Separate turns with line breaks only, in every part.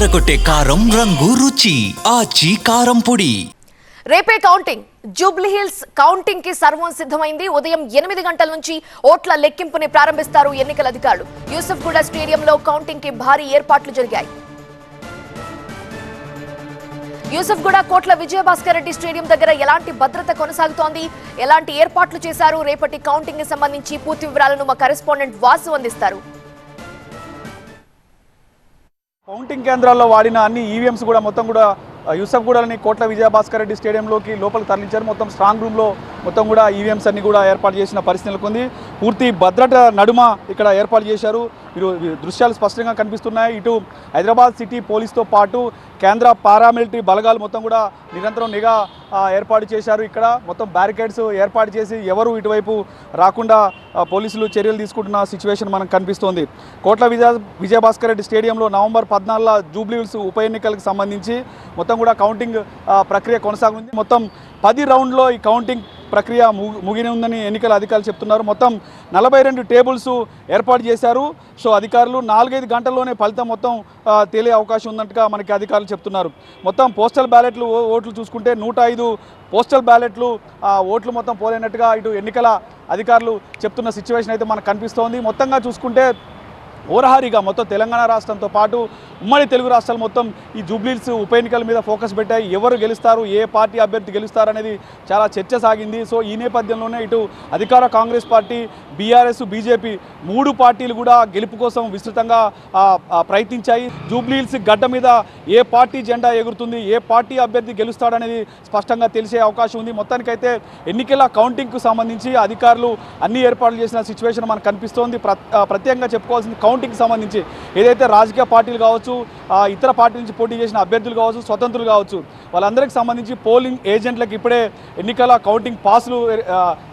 ఎర్రగొట్టే కారం రంగు రుచి. ఆచి కారం పొడి.
రేపే కౌంటింగ్. జూబ్లీ హిల్స్ కౌంటింగ్కి సర్వం సిద్ధమైంది. ఉదయం ఎనిమిది గంటల నుంచి ఓట్ల లెక్కింపుని ప్రారంభిస్తారు ఎన్నికల అధికారులు. యూసఫ్గూడ స్టేడియంలో కౌంటింగ్కి భారీ ఏర్పాట్లు జరిగాయి. యూసఫ్గూడ కోట్ల విజయభాస్కర్ రెడ్డి స్టేడియం దగ్గర ఎలాంటి భద్రత కొనసాగుతోంది? ఎలాంటి ఏర్పాట్లు చేశారు? రేపటి కౌంటింగ్కి సంబంధించి పూర్తి వివరాలను మా కరెస్పాండెంట్ వాసు అందిస్తారు.
కౌంటింగ్ కేంద్రాల్లో వాడిన అన్ని ఈవీఎంస్ కూడా మొత్తం కూడా యూసఫ్ యూసఫ్గూడలోని కోట్ల విజయభాస్కర్ రెడ్డి స్టేడియంలోకి లోపలికి తరలించారు. మొత్తం స్ట్రాంగ్ రూమ్లో మొత్తం కూడా ఈవీఎంస్ అన్ని కూడా ఏర్పాటు చేసిన పరిస్థితి నెలకొంది. పూర్తి భద్రత నడుమ ఇక్కడ ఏర్పాటు చేశారు. మీరు దృశ్యాలు స్పష్టంగా కనిపిస్తున్నాయి. ఇటు హైదరాబాద్ సిటీ పోలీస్తో పాటు కేంద్ర పారామిలిటరీ బలగాలు మొత్తం కూడా నిరంతరం నిఘా ఏర్పాటు చేశారు. ఇక్కడ మొత్తం బ్యారికేడ్స్ ఏర్పాటు చేసి ఎవరు ఇటువైపు రాకుండా పోలీసులు చర్యలు తీసుకుంటున్న సిచ్యువేషన్ మనకు కనిపిస్తోంది. కోట్ల విజయ విజయభాస్కర్ రెడ్డి స్టేడియంలో నవంబర్ పద్నాలుగులో జూబ్లీహిల్స్ ఉప ఎన్నికలకు సంబంధించి మొత్తం కూడా కౌంటింగ్ ప్రక్రియ కొనసాగుంది మొత్తం పది రౌండ్లో ఈ కౌంటింగ్ ప్రక్రియ ముగి ముగిని ఉందని ఎన్నికల అధికారులు చెప్తున్నారు. మొత్తం నలభై రెండు టేబుల్స్ ఏర్పాటు చేశారు. సో అధికారులు నాలుగైదు గంటల్లోనే ఫలితం మొత్తం తేలే అవకాశం ఉందంటగా మనకి అధికారులు చెప్తున్నారు. మొత్తం పోస్టల్ బ్యాలెట్లు ఓట్లు చూసుకుంటే నూట ఐదు పోస్టల్ బ్యాలెట్లు ఓట్లు మొత్తం పోలేనట్టుగా ఇటు ఎన్నికల అధికారులు చెప్తున్న సిచ్యువేషన్ అయితే మనకు కనిపిస్తోంది. మొత్తంగా చూసుకుంటే ఓరహారిగా మొత్తం తెలంగాణ రాష్ట్రంతో పాటు ఉమ్మడి తెలుగు రాష్ట్రాలు మొత్తం ఈ జూబ్లీస్ ఉప ఎన్నికల మీద ఫోకస్ పెట్టాయి. ఎవరు గెలుస్తారు ఏ పార్టీ అభ్యర్థి గెలుస్తారు అనేది చాలా చర్చ సాగింది. సో ఈ నేపథ్యంలోనే ఇటు అధికార కాంగ్రెస్ పార్టీ బీఆర్ఎస్ బీజేపీ మూడు పార్టీలు కూడా గెలుపు కోసం విస్తృతంగా ప్రయత్నించాయి. జూబ్లీహిల్స్ గడ్డ మీద ఏ పార్టీ జెండా ఎగురుతుంది ఏ పార్టీ అభ్యర్థి గెలుస్తాడనేది స్పష్టంగా తెలిసే అవకాశం ఉంది. మొత్తానికైతే ఎన్నికల కౌంటింగ్కు సంబంధించి అధికారులు అన్ని ఏర్పాట్లు చేసిన సిచ్యువేషన్ మనకు కనిపిస్తోంది. ప్ర ప్రత్యేకంగా చెప్పుకోవాల్సింది కౌంటింగ్కి సంబంధించి ఏదైతే రాజకీయ పార్టీలు కావచ్చు ఇతర పార్టీ నుంచి పోటీ చేసిన అభ్యర్థులు కావచ్చు స్వతంత్రులు కావచ్చు వాళ్ళందరికీ సంబంధించి పోలింగ్ ఏజెంట్లకు ఇప్పుడే ఎన్నికల కౌంటింగ్ పాసులు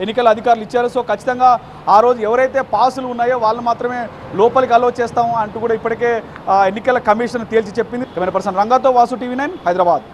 ఎన్నికల అధికారులు ఇచ్చారు. సో ఖచ్చితంగా ఆ రోజు ఎవరైతే పాసులు ఉన్నాయో వాళ్ళు మాత్రమే లోపలికి అలో చేస్తాం అంటూ కూడా ఇప్పటికే ఎన్నికల కమిషన్ తేల్చి చెప్పింది. కెమెరా పర్సన్ రంగాతో వాసు టీవీ నైన్ హైదరాబాద్.